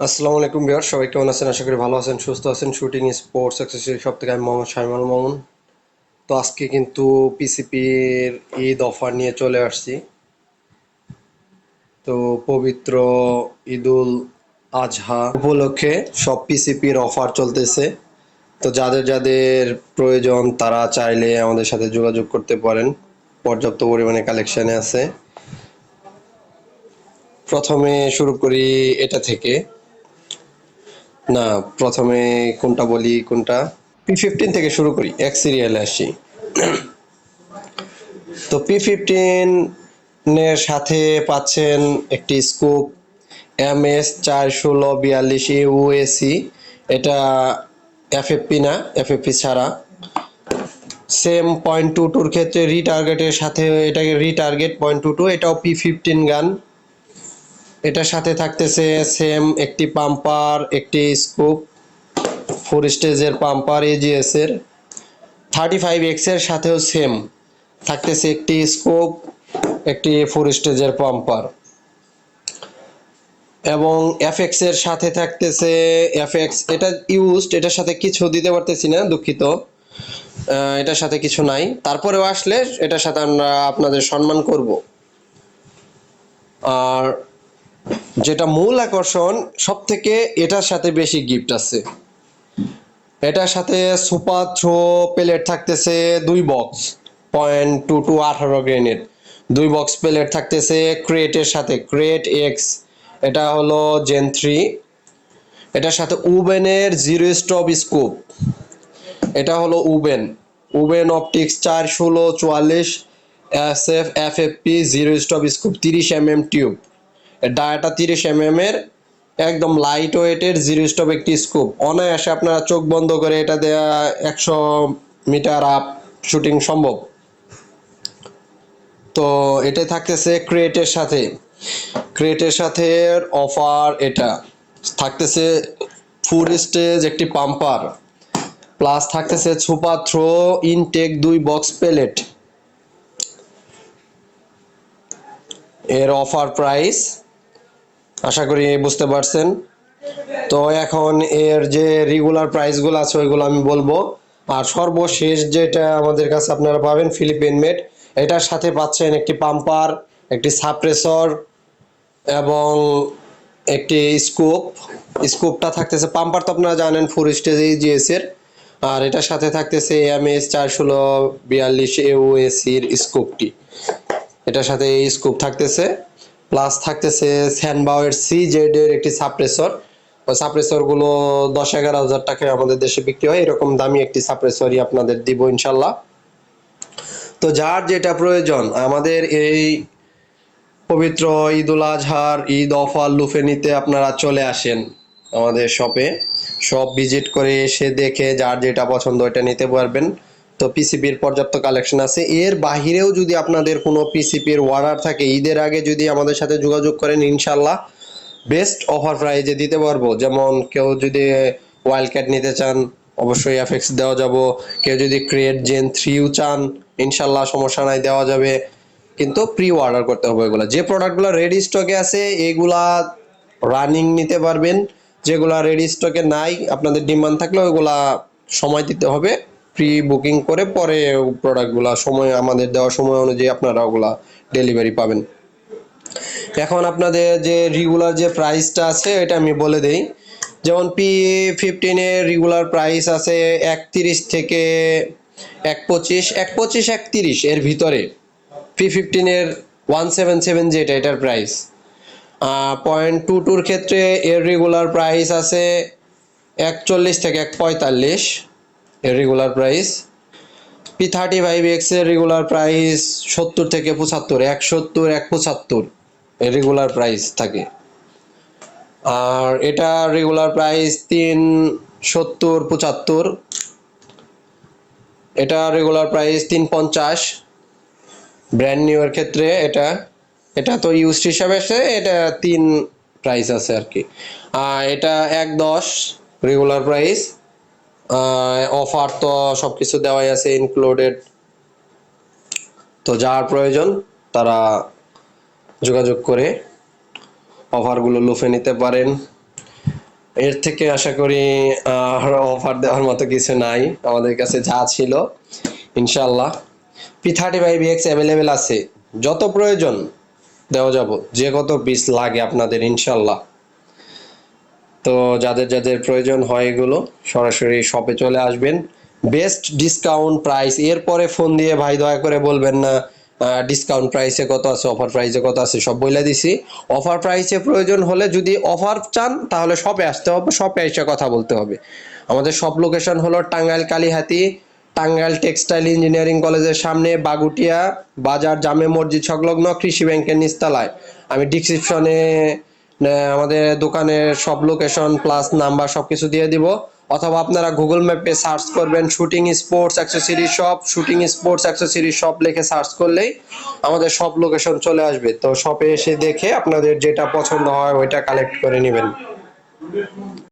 আসসালামু আলাইকুম বিহার সবাই কেমন আছেন? আশা করি ভালো আছেন, সুস্থ আছেন। শুটিং, স্পোর্টস অ্যাক্সেসরি সব থেকে আমি মোহাম্মদ শাইমাল মামুন। তো আজকে কিন্তু পিসিপির ঈদ অফার নিয়ে চলে আসছি। তো পবিত্র ঈদুল আজহা উপলক্ষে সব পিসিপির অফার চলতেছে। তো যাদের যাদের প্রয়োজন, তারা চাইলে আমাদের সাথে যোগাযোগ করতে পারেন। পর্যাপ্ত পরিমাণে কালেকশানে আছে। প্রথমে শুরু করি এটা থেকে। না, প্রথমে কোনটা বলি, কোনটা? পি ফিফটিন থেকে শুরু করি, এক সিরিয়ালে আসি। তো পি ফিফটিন এর সাথে পাচ্ছেন একটি স্কোপ এম এস চার ষোলো বিয়াল্লিশ ইউএসি এটা এফএফপি না এফএফপি ছাড়া। সেম পয়েন্ট টু টুর ক্ষেত্রে রিটার্গেটের সাথে এটাকে রিটার্গেট পয়েন্ট টু টু এটাও পি ফিফটিন গান। এটার সাথে থাকতেছে সেম একটি পাম্পার একটি স্কুপ ফোর স্টেজের পাম্পার এজিএস এর। থার্টি ফাইভ এক্সের সাথেও সেম থাকতেছে একটি স্কোপ একটি ফোর স্টেজের পাম্পার এবং এফএক্স এর সাথে থাকতেছে এফএক্স এটা ইউজড এটার সাথে কিছু দিতে পারতেছি না, দুঃখিত। এটার সাথে কিছু নাই। তারপরেও আসলে এটার সাথে আমরা আপনাদের সম্মান করব। আর যেটা মূল আকর্ষণ সব থেকে এটার সাথে বেশি গিফট আছে। এটার সাথে সুপার থ্রো প্লেট থাকতেছে দুই বক্স পয়েন্ট টু টু আঠারো গ্রেনেড দুই বক্স প্লেট থাকতেছে ক্রেটের সাথে ক্রেট এক্স এটা হলো জেন থ্রি এটার সাথে উবেনের জিরো স্টপ স্কোপ এটা হলো উবেন উবেন অপটিক্স চার ষোলো চুয়াল্লিশ S F F F P zero stop scope তিরিশ এম এম টিউব ডায়াটা তিরিশ এম এম এর একদম লাইট ওয়েটের জিরো স্টপ একটি স্কোপ অনায়াসে আপনারা চোখ বন্ধ করে এটা দেয়া একশো মিটার আপ শুটিং সম্ভব। তো এটা থাকতেছে ক্রিয়েটের সাথে। ক্রিয়েটের সাথে অফার এটা। থাকতেছে ফুল স্টেজ একটি পাম্পার প্লাস থাকতেছে সুপার থ্রো ইনটেক দুই বক্স প্যালেট এর অফার প্রাইস আশা করি বুঝতে পারছেন। তো এখন এর যে রেগুলার প্রাইসগুলো আছে, ওইগুলো আমি বলব। আর সর্বশেষ যেটা আমাদের কাছে আপনারা পাবেন ফিলিপিন মেড এটার সাথে পাচ্ছেন একটি পাম্পার একটি সাপ্রেসর এবং একটি স্কোপ স্কোপটা থাকতেছে পাম্পার তো আপনারা জানেন ফোর স্টেজ জিএস এর। আর এটার সাথে থাকতেছে এম এস চার ষোলো বিয়াল্লিশ এওএসির স্কোপটি এটার সাথে এই স্কোপ থাকতেছে। প্লাস থাকতেছে স্যানবাওয়ের সি এর একটি সাপ্রেসর ওই সাপ্রেসরগুলো দশ এগারো হাজার টাকায় আমাদের দেশে বিক্রি হয়। এরকম দামি একটি সাপ্রেসরই আপনাদের দিব ইনশাল্লাহ। তো যার যেটা প্রয়োজন, আমাদের এই পবিত্র ঈদ উল আজহার, ঈদ অফার লুফে নিতে আপনারা চলে আসেন আমাদের শপে সব ভিজিট করে এসে দেখে যার যেটা পছন্দ ওইটা নিতে পারবেন। তো পিসিপির পর্যাপ্ত কালেকশন আছে। এর বাহিরেও যদি আপনাদের কোনো পিসিপির অর্ডার থাকে, ঈদের আগে যদি আমাদের সাথে যোগাযোগ করেন ইনশাল্লাহ বেস্ট অফার প্রাইজে দিতে পারব। যেমন কেউ যদি ওয়াইল্ড ক্যাট নিতে চান, অবশ্যই এফএক্স দেওয়া যাব। কেউ যদি ক্রিয়েট জেন থ্রিও চান ইনশাল্লাহ সমস্যা নাই, দেওয়া যাবে। কিন্তু প্রি অর্ডার করতে হবে এগুলো। যে প্রোডাক্টগুলো রেডি স্টকে আছে, এগুলা রানিং নিতে পারবেন। যেগুলা রেডি স্টকে নাই, আপনাদের ডিমান্ড থাকলে ওইগুলা সময় দিতে হবে। প্রি বুকিং করে পরে প্রোডাক্টগুলা সময় আমাদের দেওয়া সময় অনুযায়ী আপনারা ওগুলা ডেলিভারি পাবেন। এখন আপনাদের যে রেগুলার যে প্রাইসটা আছে, এটা আমি বলে দেই। যেমন পি ফিফটিনের রেগুলার প্রাইস আছে একত্রিশ থেকে এক পঁচিশ এক পঁচিশ একত্রিশ এর ভিতরে। পি ফিফটিনের ওয়ান সেভেন সেভেন যেটা, এটার প্রাইস পয়েন্ট টু টুর ক্ষেত্রে এর রেগুলার প্রাইস আছে একচল্লিশ থেকে এক পঁয়তাল্লিশ regular price P thirty five এক্সের রেগুলার প্রাইস সত্তর থেকে পঁচাত্তর এক সত্তর এক পঁচাত্তর রেগুলার প্রাইস থাকে। আর এটা রেগুলার প্রাইস তিন সত্তর, পঁচাত্তর, এটা রেগুলার প্রাইস তিন পঞ্চাশ ব্র্যান্ড নিউ এর ক্ষেত্রে এটা এটা তো ইউজ হিসাবে আছে এটা তিন প্রাইস আছে আর কি। আর এটা এক দশ রেগুলার প্রাইস অফার তো সব কিছু দেওয়াই আছে ইনক্লুডেড তো যার প্রয়োজন, তারা যোগাযোগ করে অফারগুলো লুফে নিতে পারেন। এর থেকে আশা করি অফার দেওয়ার মতো কিছু নাই। আমাদের কাছে যা ছিল ইনশাল্লাহ P thirty five X available আছে। যত প্রয়োজন, দেওয়া যাব। যে কত পিস লাগে আপনাদের ইনশাল্লাহ তো যাদের যাদের প্রয়োজন হয় এগুলো সরাসরি শপে চলে আসবেন। বেস্ট ডিসকাউন্ট প্রাইস এরপরে ফোন দিয়ে ভাই দয়া করে বলবেন না ডিসকাউন্ট প্রাইসে কত আছে অফার প্রাইসে কত আছে, সব বলে দিছি। অফার প্রাইসে প্রয়োজন হলে যদি অফার চান, তাহলে শপে আসতে হবে শপে এসে কথা বলতে হবে। আমাদের শপ লোকেশন হলো টাঙ্গাইল কালীহাতি, টাঙ্গাইল টেক্সটাইল ইঞ্জিনিয়ারিং কলেজের সামনে বাগুটিয়া বাজার জামে মসজিদ সংলগ্ন কৃষি ব্যাংকের নিচতলায়। আমি ডিসক্রিপশনে আমাদের দোকানের সব লোকেশন প্লাস নাম্বার সব কিছু দিয়ে দিব। অথবা আপনারা গুগল ম্যাপে সার্চ করবেন shooting sports accessory shop shooting sports accessory shop লিখে সার্চ করলেই আমাদের সব লোকেশন চলে আসবে। তো শপে এসে দেখে আপনাদের যেটা পছন্দ হয়, ওইটা কালেক্ট করে নেবেন।